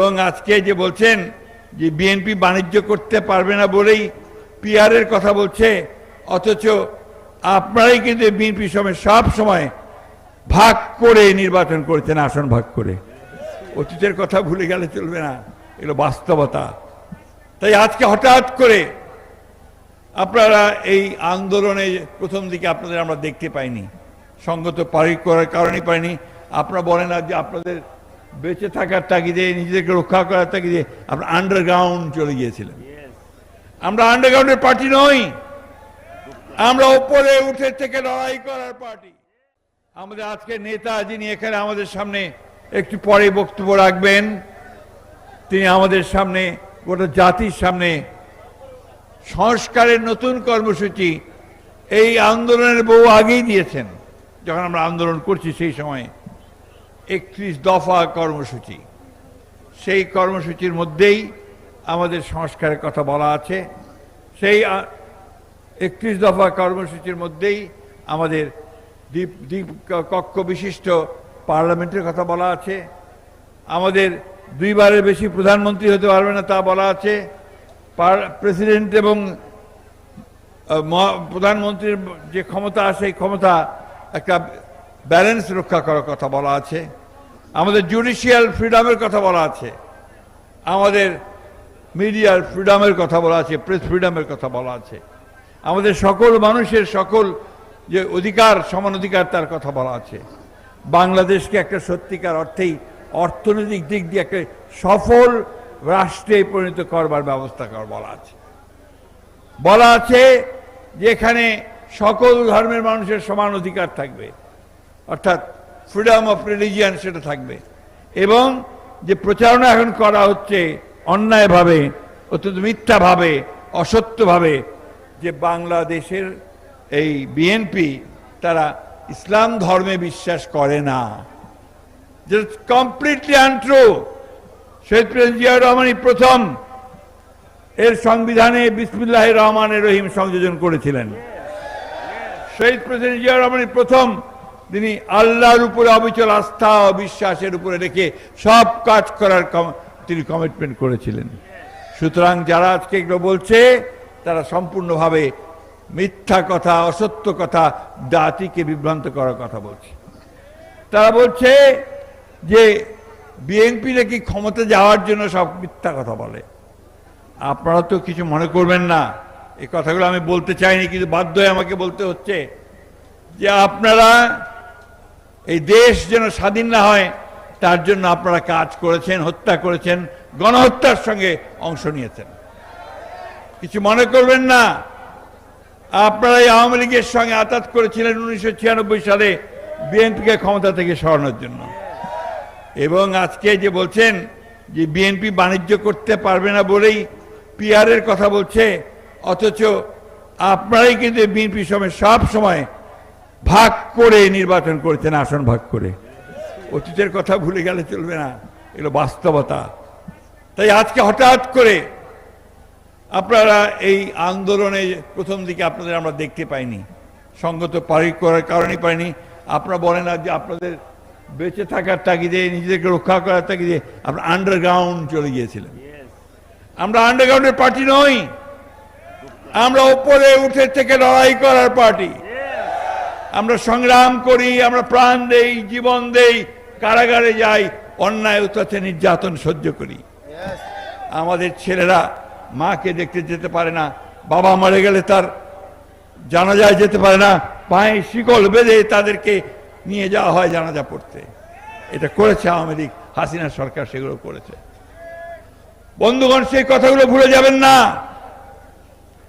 এবং আজকে যে বলছেন যে বিএনপি বাণিজ্য করতে পারবে না বলেই পিআরের কথা বলছে, অথচ আপনারাই কিন্তু বিএনপি সময় সব সময় ভাগ করে নির্বাচন করেছেন, আসন ভাগ করে। অতীতের কথা ভুলে গেলে চলবে না, এগুলো বাস্তবতা। তাই আজকে হঠাৎ করে আপনারা এই আন্দোলনে প্রথম দিকে আপনাদের আমরা দেখতে পাইনি, সঙ্গত পারি করার কারণেই পাইনি। আপনারা বলেন না যে আপনাদের বেঁচে থাকার তাগিদে, নিজেদেরকে রক্ষা করার তাগিদে আপনারা আন্ডারগ্রাউন্ড চলে গিয়েছিলেন আমরা আন্ডারগ্রাউন্ডের পার্টি নই। আমরা ওপরে উঠে থেকে লড়াই করার পার্টি আমাদের আজকে নেতা যিনি এখানে আমাদের সামনে একটু পরে বক্তব্য রাখবেন, তিনি আমাদের সামনে, গোটা জাতির সামনে সংস্কারের নতুন কর্মসূচি এই আন্দোলনের বহু আগেই দিয়েছেন। যখন আমরা আন্দোলন করছি সেই সময়ে একত্রিশ দফা কর্মসূচি। সেই কর্মসূচির মধ্যেই আমাদের সংস্কারের কথা বলা আছে। সেই একত্রিশ দফা কর্মসূচির মধ্যেই আমাদের দ্বীপ দ্বীপ কক্ষ বিশিষ্ট পার্লামেন্টের কথা বলা আছে। আমাদের দুইবারের বেশি প্রধানমন্ত্রী হতে পারবে না তা বলা আছে। প্রেসিডেন্ট এবং প্রধানমন্ত্রীর যে ক্ষমতা, সেই ক্ষমতা একটা ব্যালেন্স রক্ষা করার কথা বলা আছে। আমাদের জুডিশিয়াল ফ্রিডমের কথা বলা আছে। আমাদের মিডিয়ার ফ্রিডমের কথা বলা আছে প্রেস ফ্রিডমের কথা বলা আছে। আমাদের সকল মানুষের সকল যে অধিকার, সমান অধিকার তার কথা বলা আছে। বাংলাদেশকে একটা সত্যিকার অর্থেই অর্থনৈতিক দিক দিয়ে একটা সফল রাষ্ট্রে পরিণত করবার ব্যবস্থা কর, বলা আছে। বলা আছে যে এখানে সকল ধর্মের মানুষের সমান অধিকার থাকবে। অর্থাৎ ফ্রিডম অফ রিলিজিয়ান সেটা থাকবে। এবং যে প্রচারণা এখন করা হচ্ছে অন্যায়ভাবে, অত্যন্ত মিথ্যাভাবে, অসত্যভাবে, যে বাংলাদেশের এই বিএনপি তারা ইসলাম ধর্মে বিশ্বাস করে না। কমপ্লিটলি আনট্রু শহীদ প্রেসিডেন্ট জিয়া রহমানই প্রথম এর সংবিধানে বিসমুল্লাহ রহমানের রহিম সংযোজন করেছিলেন। শহীদ প্রেসিডেন্ট জিয়া রহমানই প্রথম তিনি আল্লাহর উপরে অবিচল আস্থা ও বিশ্বাসের উপরে রেখে সব কাজ করার তিনি কমিটমেন্ট করেছিলেন। সুতরাং যারা আজকে এগুলো বলছে, তারা সম্পূর্ণভাবে মিথ্যা কথা, অসত্য কথা, জাতিকে বিভ্রান্ত করার কথা বলছে। তারা বলছে যে বিএনপি নাকি ক্ষমতা যাওয়ার জন্য সব মিথ্যা কথা বলে। আপনারা তো কিছু মনে করবেন না। এই কথাগুলো আমি বলতে চাইনি, কিন্তু বাধ্য হয়ে আমাকে বলতে হচ্ছে যে, আপনারা এই দেশ যেন স্বাধীন না হয়, তার জন্য আপনারা কাজ করেছেন, হত্যা করেছেন, গণহত্যার সঙ্গে অংশ নিয়েছেন। কিছু মনে করবেন না, আপনারা এই আওয়ামী লীগের সঙ্গে আতাত করেছিলেন উনিশশো ছিয়ানব্বই সালে বিএনপিকে ক্ষমতা থেকে সরানোর জন্য। এবং আজকে যে বলছেন যে বিএনপি বাণিজ্য করতে পারবে না বলেই পিআরের কথা বলছে, অথচ আপনারাই কিন্তু বিএনপি সময় সব সময় ভাগ করে নির্বাচন করেছেন, আসন ভাগ করে। অতীতের কথা ভুলে গেলে চলবে না, এগুলো বাস্তবতা। তাই আজকে হঠাৎ করে আপনারা এই আন্দোলনে প্রথম দিকে আপনাদের আমরা দেখতে পাইনি, সঙ্গত পারি করার কারণেই পাইনি। আপনারা বলেন না যে আপনাদের বেঁচে থাকার তাগিদে, নিজেদেরকে রক্ষা করার তাগিদে আপনারা আন্ডারগ্রাউন্ড চলে গিয়েছিলেন। আমরা আন্ডারগ্রাউন্ডের পার্টি নই, আমরা ওপরে উঠে থেকে লড়াই করার পার্টি আমরা সংগ্রাম করি আমরা প্রাণ দেই জীবন দেই কারাগারে যাই অন্যায় অত্যাচার নির্যাতন সহ্য করি। আমাদের ছেলেরা মাকে দেখতে যেতে পারে না বাবা মারা গেলে তার জানাজায় যেতে পারে না পায়ে শিকল বেঁধে তাদেরকে নিয়ে যাওয়া হয় জানাজা পড়তে। এটা করেছে আওয়ামী লীগ হাসিনা সরকার সেগুলো করেছে। বন্ধুগণ সেই কথাগুলো ভুলে যাবেন না।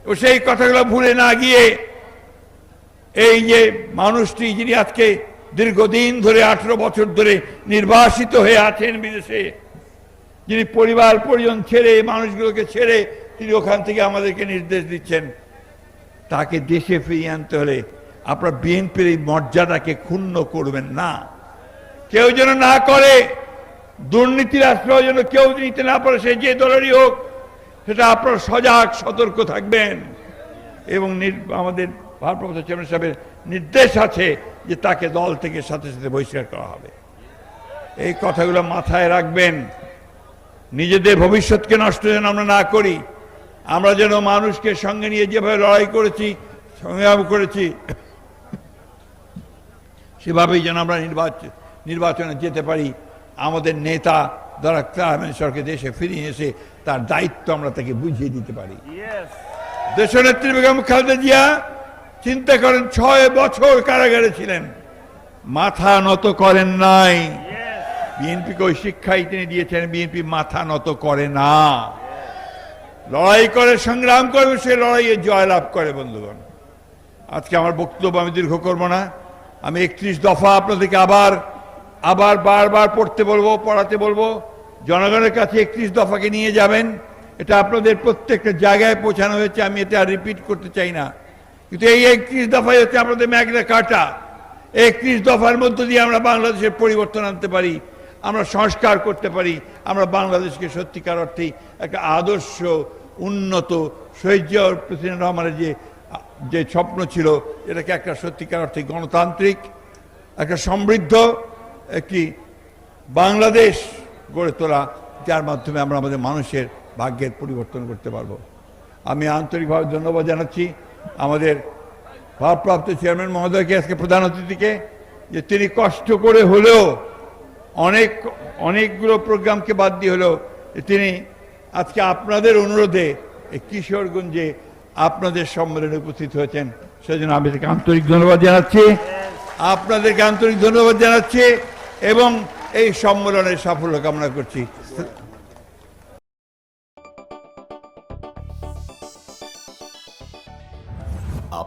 ও সেই কথাগুলো ভুলে না গিয়ে এই যে মানুষটি যিনি আজকে দীর্ঘদিন ধরে, আঠেরো বছর ধরে নির্বাসিত হয়ে আছেন বিদেশে, যিনি পরিবার পরিজন ছেড়ে, মানুষগুলোকে ছেড়ে তিনি ওখান থেকে আমাদেরকে নির্দেশ দিচ্ছেন। তাকে দেশে ফিরিয়ে আনতে হলে আপনার বিএনপির এই মর্যাদাকে ক্ষুণ্ণ করবেন না। কেউ যেন না করে, দুর্নীতির আশ্রয় যেন কেউ নিতে না পারে, সে যে দলেরই হোক, সেটা আপনার সজাগ, সতর্ক থাকবেন। এবং আমাদের ভারপ্রাপ্ত চেয়ারম্যান সাহেবের নির্দেশ আছে যে তাকে দল থেকে সাথে সাথে বহিষ্কার করা হবে। এই কথাগুলো মাথায় রাখবেন। নিজেদের ভবিষ্যৎকে নষ্ট যেন আমরা না করি আমরা যেন মানুষকে সঙ্গে নিয়ে যেভাবে লড়াই করেছি সংগ্রাম করেছি সেভাবেই যেন আমরা নির্বাচন নির্বাচনে যেতে পারি। আমাদের নেতা যারা সরকে দেশে ফিরিয়ে এসে তার দায়িত্ব আমরা তাকে বুঝিয়ে দিতে পারি। দেশনেত্রী বেগম খালেদা জিয়া চিন্তা করেন, ছয় বছর কারাগারে ছিলেন। মাথা নত করেন নাই। বিএনপিকে ওই শিক্ষাই তিনি দিয়েছেন, বিএনপি মাথা নত করে না। লড়াই করে, সংগ্রাম করবে, সে লড়াইয়ে জয়লাভ করে, বন্ধুগণ। আজকে আমার বক্তব্য আমি দীর্ঘ করব না। আমি একত্রিশ দফা আপনাদেরকে আবার আবার বারবার পড়তে বলব, পড়াতে বলব। জনগণের কাছে একত্রিশ দফাকে নিয়ে যাবেন। এটা আপনাদের প্রত্যেকটা জায়গায় পৌঁছানো হয়েছে, আমি এটা রিপিট করতে চাই না। কিন্তু এই একত্রিশ দফাই হচ্ছে আমাদের ম্যাগনা কাটা। একত্রিশ দফার মধ্য দিয়ে আমরা বাংলাদেশের পরিবর্তন আনতে পারি, আমরা সংস্কার করতে পারি, আমরা বাংলাদেশকে সত্যিকার অর্থেই একটা আদর্শ, উন্নত সহ্য প্রেসিডেন্ট রহমানের যে যে স্বপ্ন ছিল, এটাকে একটা সত্যিকার অর্থে গণতান্ত্রিক, একটা সমৃদ্ধ একটি বাংলাদেশ গড়ে তোলা, যার মাধ্যমে আমরা আমাদের মানুষের ভাগ্যের পরিবর্তন করতে পারব। আমি আন্তরিকভাবে ধন্যবাদ জানাচ্ছি। আমাদের ভারপ্রাপ্ত চেয়ারম্যান মহোদয়কে, আজকে প্রধান অতিথিকে, যে তিনি কষ্ট করে হলেও অনেক, অনেকগুলো প্রোগ্রামকে বাদ দিয়ে হলেও তিনি আজকে আপনাদের অনুরোধে কিশোরগঞ্জে আপনাদের সম্মেলনে উপস্থিত হয়েছেন। সেজন্য আমি তাকে আন্তরিক ধন্যবাদ জানাচ্ছি। আপনাদেরকে আন্তরিক ধন্যবাদ জানাচ্ছি এবং এই সম্মেলনের সাফল্য কামনা করছি।